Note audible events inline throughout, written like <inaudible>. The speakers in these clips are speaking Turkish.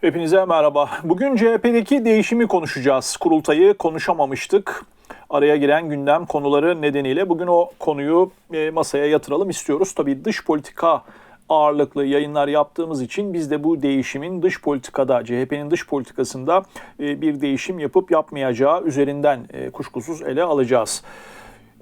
Hepinize merhaba. Bugün CHP'deki değişimi konuşacağız. Kurultayı konuşamamıştık. Araya giren gündem konuları nedeniyle bugün o konuyu e, masaya yatıralım istiyoruz. Tabii dış politika ağırlıklı yayınlar yaptığımız için biz de bu değişimin dış politikada, CHP'nin dış politikasında e, bir değişim yapıp yapmayacağı üzerinden e, kuşkusuz ele alacağız.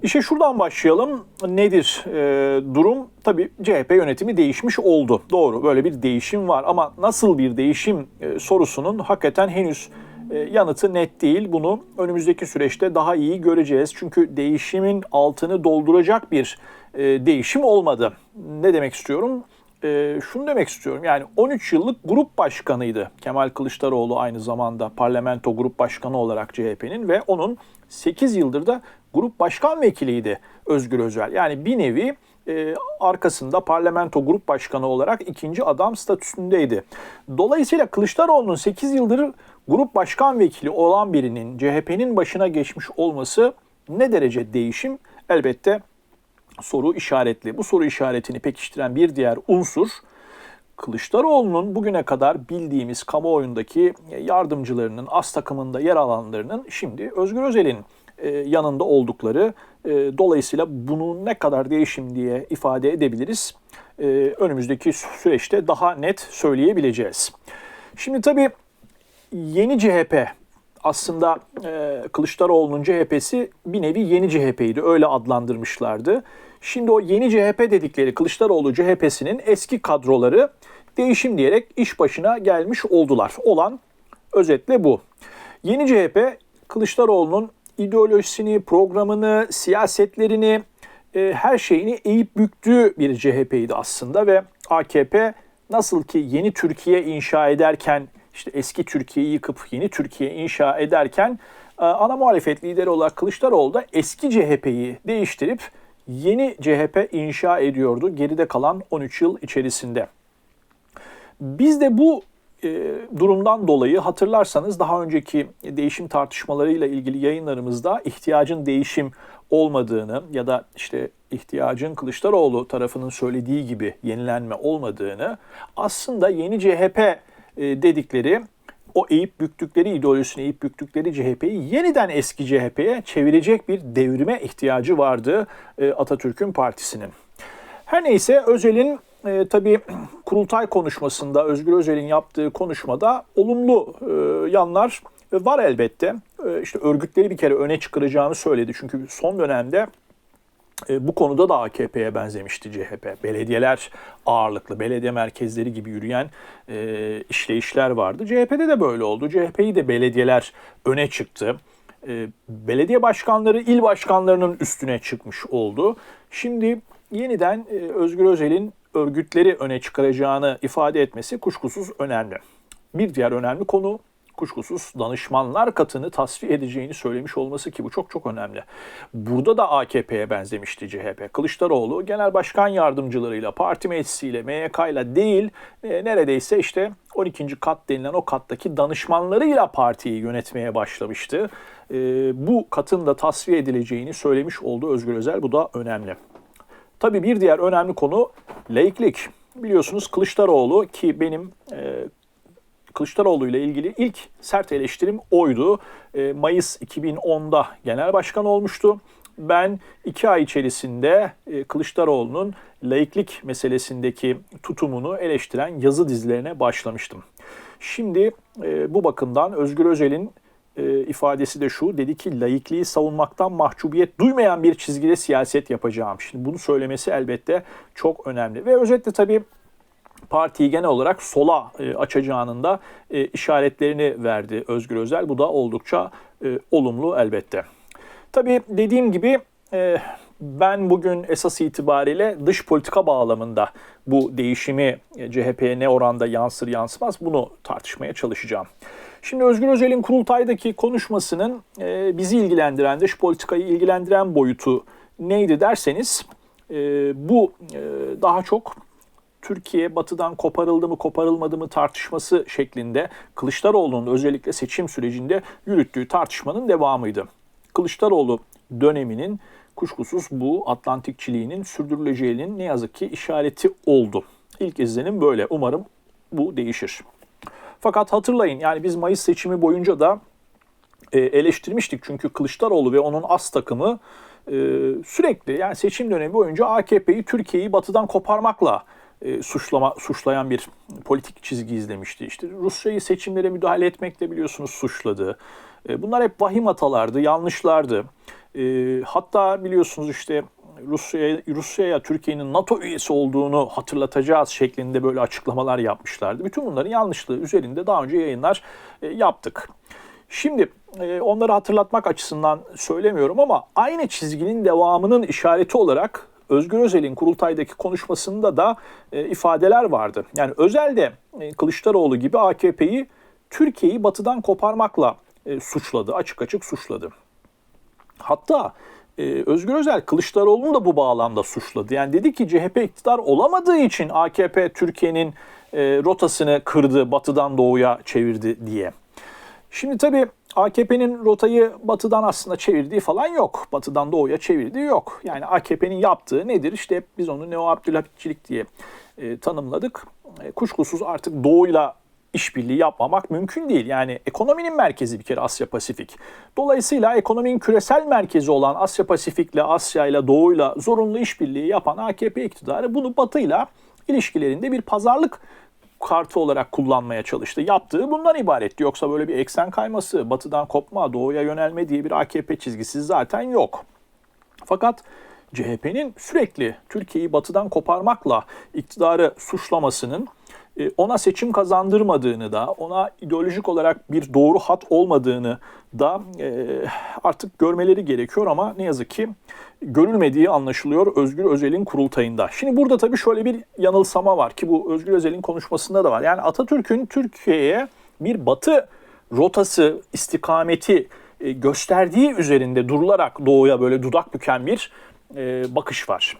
İşe şuradan başlayalım. Nedir e, durum? Tabii CHP yönetimi değişmiş oldu. Doğru böyle bir değişim var ama nasıl bir değişim e, sorusunun hakikaten henüz e, yanıtı net değil. Bunu önümüzdeki süreçte daha iyi göreceğiz. Çünkü değişimin altını dolduracak bir e, değişim olmadı. Ne demek istiyorum? E, şunu demek istiyorum. Yani 13 yıllık grup başkanıydı Kemal Kılıçdaroğlu aynı zamanda parlamento grup başkanı olarak CHP'nin ve onun 8 yıldır da grup başkan vekiliydi Özgür Özel. Yani bir nevi e, arkasında parlamento grup başkanı olarak ikinci adam statüsündeydi. Dolayısıyla Kılıçdaroğlu'nun 8 yıldır grup başkan vekili olan birinin CHP'nin başına geçmiş olması ne derece değişim? Elbette soru işaretli. Bu soru işaretini pekiştiren bir diğer unsur Kılıçdaroğlu'nun bugüne kadar bildiğimiz kamuoyundaki yardımcılarının, as takımında yer alanlarının şimdi Özgür Özel'in e, yanında oldukları. E, dolayısıyla bunu ne kadar değişim diye ifade edebiliriz. E, önümüzdeki süreçte daha net söyleyebileceğiz. Şimdi tabii yeni CHP aslında Kılıçdaroğlu'nun CHP'si bir nevi yeni CHP'ydi. Öyle adlandırmışlardı. Şimdi o yeni CHP dedikleri Kılıçdaroğlu CHP'sinin eski kadroları değişim diyerek iş başına gelmiş oldular. Olan özetle bu. Yeni CHP Kılıçdaroğlu'nun ideolojisini, programını, siyasetlerini, e, her şeyini eğip büktüğü bir CHP'ydi aslında ve AKP nasıl ki yeni Türkiye inşa ederken işte eski Türkiye'yi yıkıp yeni Türkiye inşa ederken e, ana muhalefet lideri olarak Kılıçdaroğlu da eski CHP'yi değiştirip yeni CHP inşa ediyordu geride kalan 13 yıl içerisinde. Biz de bu e, durumdan dolayı hatırlarsanız daha önceki değişim tartışmalarıyla ilgili yayınlarımızda ihtiyacın değişim olmadığını ya da işte ihtiyacın Kılıçdaroğlu tarafının söylediği gibi yenilenme olmadığını aslında yeni CHP e, dedikleri o eğip büktükleri ideolojisini eğip büktükleri CHP'yi yeniden eski CHP'ye çevirecek bir devrime ihtiyacı vardı e, Atatürk'ün partisinin. Her neyse Özel'in e, tabii kurultay konuşmasında Özgür Özel'in yaptığı konuşmada olumlu e, yanlar var elbette. E, işte örgütleri bir kere öne çıkaracağını söyledi. Çünkü son dönemde e, bu konuda da AKP'ye benzemişti CHP. Belediyeler ağırlıklı, belediye merkezleri gibi yürüyen e, işleyişler vardı. CHP'de de böyle oldu. CHP'yi de belediyeler öne çıktı. E, belediye başkanları il başkanlarının üstüne çıkmış oldu. Şimdi yeniden e, Özgür Özel'in örgütleri öne çıkaracağını ifade etmesi kuşkusuz önemli. Bir diğer önemli konu kuşkusuz danışmanlar katını tasfiye edeceğini söylemiş olması ki bu çok çok önemli. Burada da AKP'ye benzemişti CHP. Kılıçdaroğlu genel başkan yardımcılarıyla, parti meclisiyle, MYK'yla değil e, neredeyse işte 12. kat denilen o kattaki danışmanlarıyla partiyi yönetmeye başlamıştı. E, bu katın da tasfiye edileceğini söylemiş oldu Özgür Özel. Bu da önemli. Tabii bir diğer önemli konu laiklik. Biliyorsunuz Kılıçdaroğlu ki benim e, Kılıçdaroğlu ile ilgili ilk sert eleştirim oydu. E, Mayıs 2010'da genel başkan olmuştu. Ben iki ay içerisinde e, Kılıçdaroğlu'nun laiklik meselesindeki tutumunu eleştiren yazı dizilerine başlamıştım. Şimdi e, bu bakımdan Özgür Özel'in e, ifadesi de şu. Dedi ki laikliği savunmaktan mahcubiyet duymayan bir çizgide siyaset yapacağım. Şimdi bunu söylemesi elbette çok önemli. Ve özetle tabii partiyi genel olarak sola e, açacağının da e, işaretlerini verdi Özgür Özel. Bu da oldukça e, olumlu elbette. Tabii dediğim gibi e, ben bugün esas itibariyle dış politika bağlamında bu değişimi e, CHP'ye ne oranda yansır yansımaz bunu tartışmaya çalışacağım. Şimdi Özgür Özel'in kurultaydaki konuşmasının e, bizi ilgilendiren, dış politikayı ilgilendiren boyutu neydi derseniz e, bu e, daha çok Türkiye batıdan koparıldı mı koparılmadı mı tartışması şeklinde Kılıçdaroğlu'nun özellikle seçim sürecinde yürüttüğü tartışmanın devamıydı. Kılıçdaroğlu döneminin kuşkusuz bu Atlantikçiliğinin sürdürüleceğinin ne yazık ki işareti oldu. İlk izlenim böyle. Umarım bu değişir. Fakat hatırlayın yani biz Mayıs seçimi boyunca da e, eleştirmiştik. Çünkü Kılıçdaroğlu ve onun as takımı e, sürekli yani seçim dönemi boyunca AKP'yi Türkiye'yi batıdan koparmakla e, suçlama suçlayan bir politik çizgi izlemişti. İşte Rusya'yı seçimlere müdahale etmekle biliyorsunuz suçladı. E, bunlar hep vahim hatalardı, yanlışlardı. E, hatta biliyorsunuz işte Rusya'ya Rusya'ya Türkiye'nin NATO üyesi olduğunu hatırlatacağız şeklinde böyle açıklamalar yapmışlardı. Bütün bunların yanlışlığı üzerinde daha önce yayınlar e, yaptık. Şimdi e, onları hatırlatmak açısından söylemiyorum ama aynı çizginin devamının işareti olarak Özgür Özel'in kurultaydaki konuşmasında da e, ifadeler vardı. Yani Özel de e, Kılıçdaroğlu gibi AKP'yi Türkiye'yi batıdan koparmakla e, suçladı, açık açık suçladı. Hatta e, Özgür Özel Kılıçdaroğlu'nu da bu bağlamda suçladı. Yani dedi ki CHP iktidar olamadığı için AKP Türkiye'nin e, rotasını kırdı, batıdan doğuya çevirdi diye. Şimdi tabii AKP'nin rotayı batıdan aslında çevirdiği falan yok. Batıdan doğuya çevirdiği yok. Yani AKP'nin yaptığı nedir? İşte biz onu Neo Abdülhamitçilik diye e, tanımladık. E, kuşkusuz artık doğuyla işbirliği yapmamak mümkün değil. Yani ekonominin merkezi bir kere Asya Pasifik. Dolayısıyla ekonominin küresel merkezi olan Asya Pasifik'le, Asya'yla, Doğu'yla zorunlu işbirliği yapan AKP iktidarı bunu Batı'yla ilişkilerinde bir pazarlık kartı olarak kullanmaya çalıştı. Yaptığı bundan ibaretti. Yoksa böyle bir eksen kayması, batıdan kopma, doğuya yönelme diye bir AKP çizgisi zaten yok. Fakat CHP'nin sürekli Türkiye'yi batıdan koparmakla iktidarı suçlamasının ona seçim kazandırmadığını da, ona ideolojik olarak bir doğru hat olmadığını da e, artık görmeleri gerekiyor ama ne yazık ki görülmediği anlaşılıyor Özgür Özel'in kurultayında. Şimdi burada tabii şöyle bir yanılsama var ki bu Özgür Özel'in konuşmasında da var. Yani Atatürk'ün Türkiye'ye bir batı rotası, istikameti e, gösterdiği üzerinde durularak doğuya böyle dudak büken bir bakış var.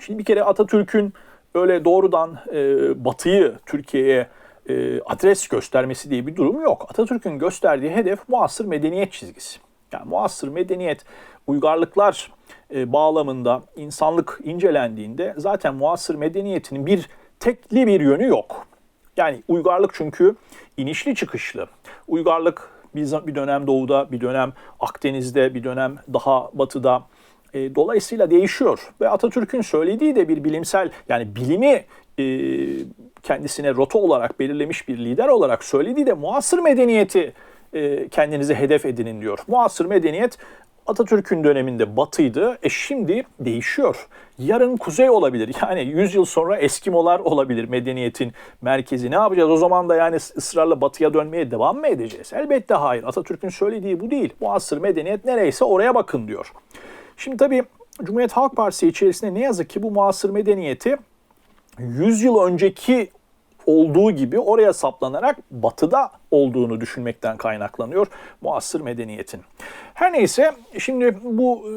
Şimdi bir kere Atatürk'ün öyle doğrudan e, Batı'yı Türkiye'ye e, adres göstermesi diye bir durum yok. Atatürk'ün gösterdiği hedef muasır medeniyet çizgisi. Yani muasır medeniyet uygarlıklar e, bağlamında insanlık incelendiğinde zaten muasır medeniyetinin bir tekli bir yönü yok. Yani uygarlık çünkü inişli çıkışlı. Uygarlık bir dönem doğuda, bir dönem Akdeniz'de, bir dönem daha batıda, e, dolayısıyla değişiyor ve Atatürk'ün söylediği de bir bilimsel yani bilimi e, kendisine rota olarak belirlemiş bir lider olarak söylediği de muasır medeniyeti e, kendinize hedef edinin diyor. Muasır medeniyet Atatürk'ün döneminde batıydı. E şimdi değişiyor. Yarın kuzey olabilir. <laughs> Yani 100 yıl sonra Eskimolar olabilir medeniyetin merkezi. Ne yapacağız? O zaman da yani ısrarla batıya dönmeye devam mı edeceğiz? Elbette hayır. Atatürk'ün söylediği bu değil. Muasır medeniyet nereyse oraya bakın diyor. Şimdi tabii Cumhuriyet Halk Partisi içerisinde ne yazık ki bu muasır medeniyeti 100 yıl önceki olduğu gibi oraya saplanarak batıda olduğunu düşünmekten kaynaklanıyor muasır medeniyetin. Her neyse şimdi bu e,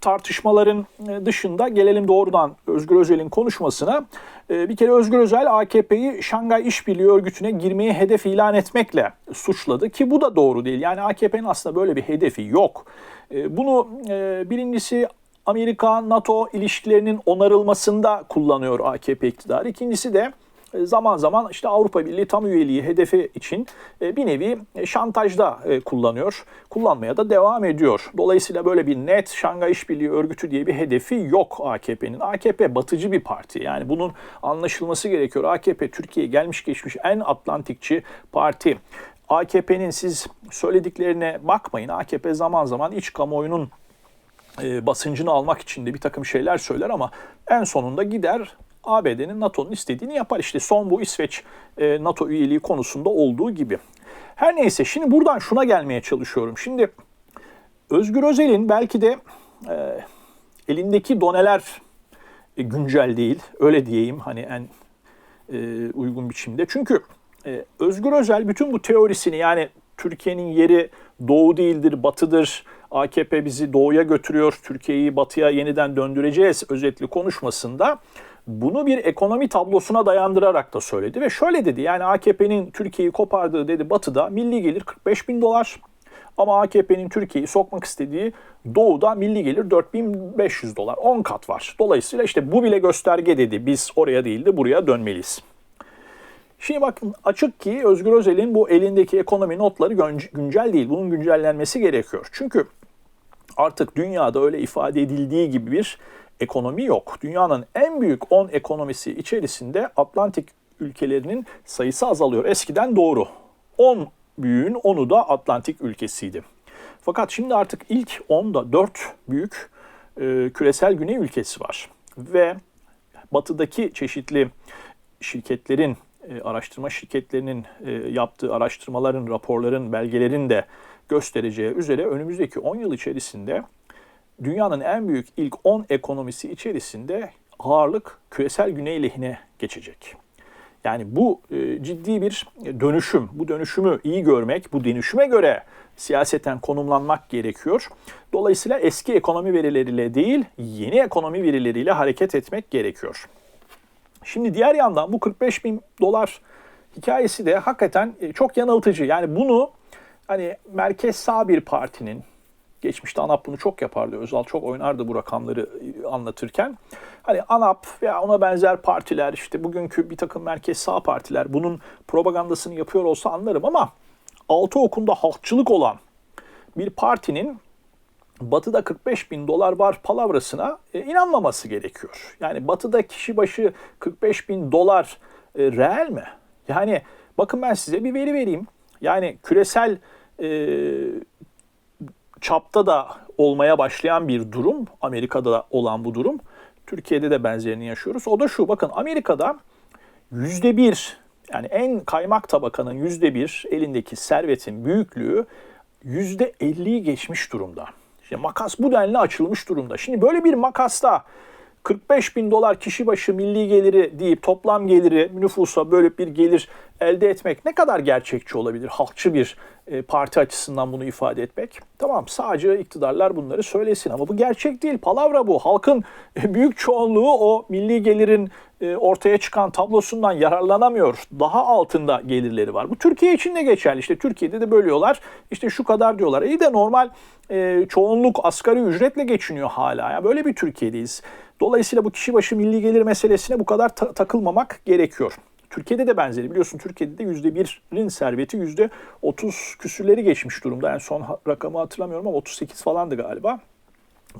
tartışmaların e, dışında gelelim doğrudan Özgür Özel'in konuşmasına. E, bir kere Özgür Özel AKP'yi Şangay İşbirliği Örgütü'ne girmeyi hedef ilan etmekle suçladı ki bu da doğru değil. Yani AKP'nin aslında böyle bir hedefi yok. E, bunu birincisi Amerika NATO ilişkilerinin onarılmasında kullanıyor AKP iktidarı. İkincisi de e, zaman zaman işte Avrupa Birliği tam üyeliği hedefi için e, bir nevi şantajda e, kullanıyor. Kullanmaya da devam ediyor. Dolayısıyla böyle bir net Şangay İşbirliği Örgütü diye bir hedefi yok AKP'nin. AKP batıcı bir parti. Yani bunun anlaşılması gerekiyor. AKP Türkiye'ye gelmiş geçmiş en Atlantikçi parti. AKP'nin siz söylediklerine bakmayın. AKP zaman zaman iç kamuoyunun basıncını almak için de bir takım şeyler söyler ama en sonunda gider ABD'nin NATO'nun istediğini yapar. İşte son bu İsveç e, NATO üyeliği konusunda olduğu gibi. Her neyse şimdi buradan şuna gelmeye çalışıyorum. Şimdi Özgür Özel'in belki de e, elindeki doneler e, güncel değil. Öyle diyeyim hani en e, uygun biçimde. Çünkü e, Özgür Özel bütün bu teorisini yani Türkiye'nin yeri doğu değildir, batıdır, AKP bizi doğuya götürüyor, Türkiye'yi batıya yeniden döndüreceğiz özetli konuşmasında bunu bir ekonomi tablosuna dayandırarak da söyledi ve şöyle dedi yani AKP'nin Türkiye'yi kopardığı dedi batıda milli gelir 45 bin dolar ama AKP'nin Türkiye'yi sokmak istediği doğuda milli gelir 4500 dolar 10 kat var. Dolayısıyla işte bu bile gösterge dedi biz oraya değil de buraya dönmeliyiz. Şimdi bakın açık ki Özgür Özel'in bu elindeki ekonomi notları güncel değil. Bunun güncellenmesi gerekiyor. Çünkü artık dünyada öyle ifade edildiği gibi bir ekonomi yok. Dünyanın en büyük 10 ekonomisi içerisinde Atlantik ülkelerinin sayısı azalıyor. Eskiden doğru. 10 büyüğün 10'u da Atlantik ülkesiydi. Fakat şimdi artık ilk 10'da 4 büyük e, küresel güney ülkesi var. Ve batıdaki çeşitli şirketlerin, e, araştırma şirketlerinin e, yaptığı araştırmaların, raporların, belgelerin de göstereceği üzere önümüzdeki 10 yıl içerisinde dünyanın en büyük ilk 10 ekonomisi içerisinde ağırlık küresel güney lehine geçecek. Yani bu e, ciddi bir dönüşüm. Bu dönüşümü iyi görmek, bu dönüşüme göre siyaseten konumlanmak gerekiyor. Dolayısıyla eski ekonomi verileriyle değil, yeni ekonomi verileriyle hareket etmek gerekiyor. Şimdi diğer yandan bu 45 bin dolar hikayesi de hakikaten e, çok yanıltıcı. Yani bunu hani merkez sağ bir partinin Geçmişte ANAP bunu çok yapardı. Özal çok oynardı bu rakamları e, anlatırken. Hani ANAP veya ona benzer partiler işte bugünkü bir takım merkez sağ partiler bunun propagandasını yapıyor olsa anlarım ama altı okunda halkçılık olan bir partinin Batı'da 45 bin dolar var palavrasına e, inanmaması gerekiyor. Yani Batı'da kişi başı 45 bin dolar e, reel mi? Yani bakın ben size bir veri vereyim. Yani küresel e, çapta da olmaya başlayan bir durum. Amerika'da olan bu durum. Türkiye'de de benzerini yaşıyoruz. O da şu bakın Amerika'da yüzde bir yani en kaymak tabakanın yüzde bir elindeki servetin büyüklüğü yüzde elliyi geçmiş durumda. İşte makas bu denli açılmış durumda. Şimdi böyle bir makasta 45 bin dolar kişi başı milli geliri deyip toplam geliri nüfusa böyle bir gelir elde etmek ne kadar gerçekçi olabilir? Halkçı bir e, parti açısından bunu ifade etmek. Tamam sadece iktidarlar bunları söylesin ama bu gerçek değil. Palavra bu. Halkın e, büyük çoğunluğu o milli gelirin e, ortaya çıkan tablosundan yararlanamıyor. Daha altında gelirleri var. Bu Türkiye için de geçerli. İşte Türkiye'de de bölüyorlar. İşte şu kadar diyorlar. İyi de normal çoğunluk asgari ücretle geçiniyor hala. Ya böyle bir Türkiye'deyiz. Dolayısıyla bu kişi başı milli gelir meselesine bu kadar ta- takılmamak gerekiyor. Türkiye'de de benzeri. Biliyorsun Türkiye'de de %1'in serveti %30 küsürleri geçmiş durumda. Yani son rakamı hatırlamıyorum ama 38 falandı galiba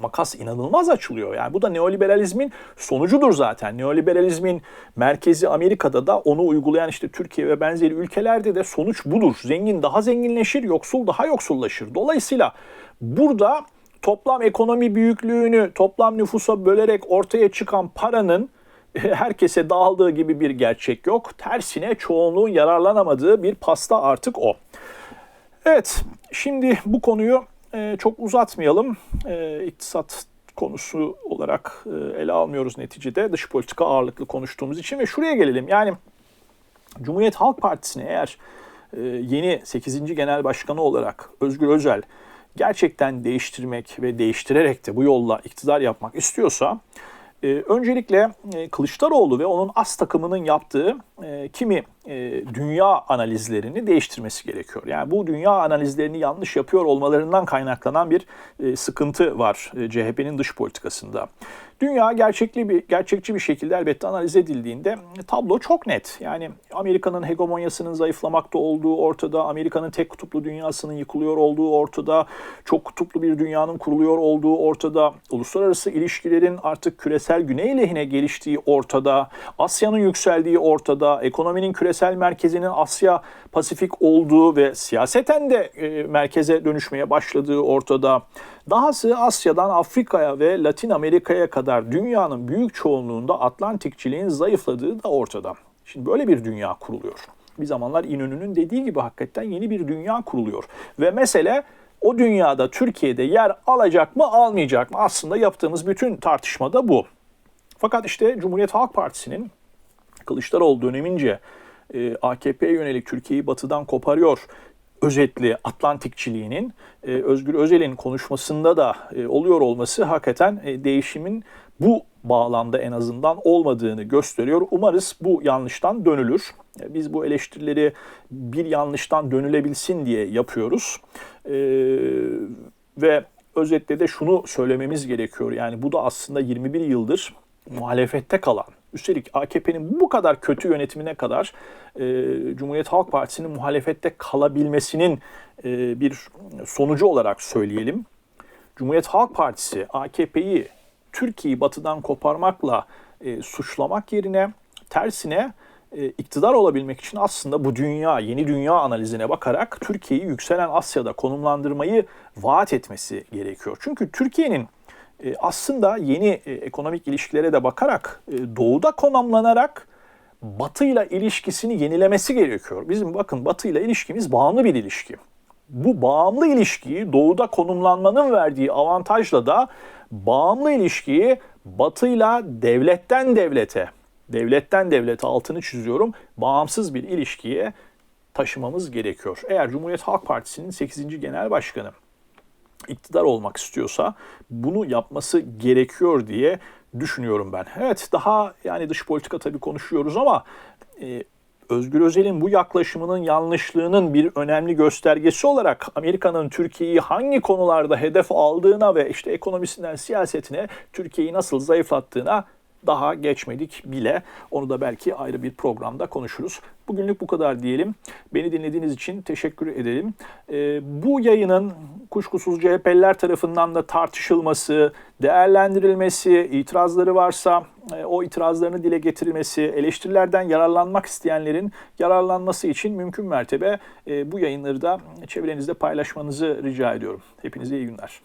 makas inanılmaz açılıyor. Yani bu da neoliberalizmin sonucudur zaten. Neoliberalizmin merkezi Amerika'da da onu uygulayan işte Türkiye ve benzeri ülkelerde de sonuç budur. Zengin daha zenginleşir, yoksul daha yoksullaşır. Dolayısıyla burada toplam ekonomi büyüklüğünü toplam nüfusa bölerek ortaya çıkan paranın herkese dağıldığı gibi bir gerçek yok. Tersine çoğunluğun yararlanamadığı bir pasta artık o. Evet, şimdi bu konuyu e, çok uzatmayalım. E, iktisat konusu olarak e, ele almıyoruz neticede. Dış politika ağırlıklı konuştuğumuz için ve şuraya gelelim. Yani Cumhuriyet Halk Partisi'ne eğer yeni 8. Genel Başkanı olarak Özgür Özel gerçekten değiştirmek ve değiştirerek de bu yolla iktidar yapmak istiyorsa e, öncelikle e, Kılıçdaroğlu ve onun as takımının yaptığı e, kimi e, dünya analizlerini değiştirmesi gerekiyor. Yani bu dünya analizlerini yanlış yapıyor olmalarından kaynaklanan bir e, sıkıntı var e, CHP'nin dış politikasında. Dünya gerçekli bir gerçekçi bir şekilde elbette analiz edildiğinde tablo çok net. Yani Amerika'nın hegemonyasının zayıflamakta olduğu ortada, Amerika'nın tek kutuplu dünyasının yıkılıyor olduğu ortada, çok kutuplu bir dünyanın kuruluyor olduğu ortada, uluslararası ilişkilerin artık küresel güney lehine geliştiği ortada, Asya'nın yükseldiği ortada, ekonominin küresel merkezinin Asya Pasifik olduğu ve siyaseten de e, merkeze dönüşmeye başladığı ortada. Dahası Asya'dan Afrika'ya ve Latin Amerika'ya kadar dünyanın büyük çoğunluğunda Atlantikçiliğin zayıfladığı da ortada. Şimdi böyle bir dünya kuruluyor. Bir zamanlar İnönü'nün dediği gibi hakikaten yeni bir dünya kuruluyor. Ve mesele o dünyada Türkiye'de yer alacak mı almayacak mı? Aslında yaptığımız bütün tartışmada bu. Fakat işte Cumhuriyet Halk Partisi'nin Kılıçdaroğlu dönemince e, AKP'ye yönelik Türkiye'yi batıdan koparıyor özetli Atlantikçiliğinin e, Özgür Özel'in konuşmasında da e, oluyor olması hakikaten e, değişimin bu bağlamda en azından olmadığını gösteriyor. Umarız bu yanlıştan dönülür. E, biz bu eleştirileri bir yanlıştan dönülebilsin diye yapıyoruz. E, ve özetle de şunu söylememiz gerekiyor. Yani bu da aslında 21 yıldır muhalefette kalan Üstelik AKP'nin bu kadar kötü yönetimine kadar e, Cumhuriyet Halk Partisi'nin muhalefette kalabilmesinin e, bir sonucu olarak söyleyelim. Cumhuriyet Halk Partisi AKP'yi Türkiye'yi batıdan koparmakla e, suçlamak yerine tersine e, iktidar olabilmek için aslında bu dünya, yeni dünya analizine bakarak Türkiye'yi yükselen Asya'da konumlandırmayı vaat etmesi gerekiyor. Çünkü Türkiye'nin e, aslında yeni e, ekonomik ilişkilere de bakarak e, doğuda konumlanarak Batı'yla ilişkisini yenilemesi gerekiyor. Bizim bakın Batı'yla ilişkimiz bağımlı bir ilişki. Bu bağımlı ilişkiyi doğuda konumlanmanın verdiği avantajla da bağımlı ilişkiyi Batı'yla devletten devlete, devletten devlete altını çiziyorum, bağımsız bir ilişkiye taşımamız gerekiyor. Eğer Cumhuriyet Halk Partisi'nin 8. Genel Başkanı iktidar olmak istiyorsa bunu yapması gerekiyor diye düşünüyorum ben. Evet daha yani dış politika tabii konuşuyoruz ama e, Özgür Özel'in bu yaklaşımının yanlışlığının bir önemli göstergesi olarak Amerika'nın Türkiye'yi hangi konularda hedef aldığına ve işte ekonomisinden siyasetine Türkiye'yi nasıl zayıflattığına daha geçmedik bile. Onu da belki ayrı bir programda konuşuruz. Bugünlük bu kadar diyelim. Beni dinlediğiniz için teşekkür edelim. Ee, bu yayının kuşkusuz CHP'liler tarafından da tartışılması, değerlendirilmesi, itirazları varsa e, o itirazlarını dile getirilmesi, eleştirilerden yararlanmak isteyenlerin yararlanması için mümkün mertebe e, bu yayınları da çevrenizde paylaşmanızı rica ediyorum. Hepinize iyi günler.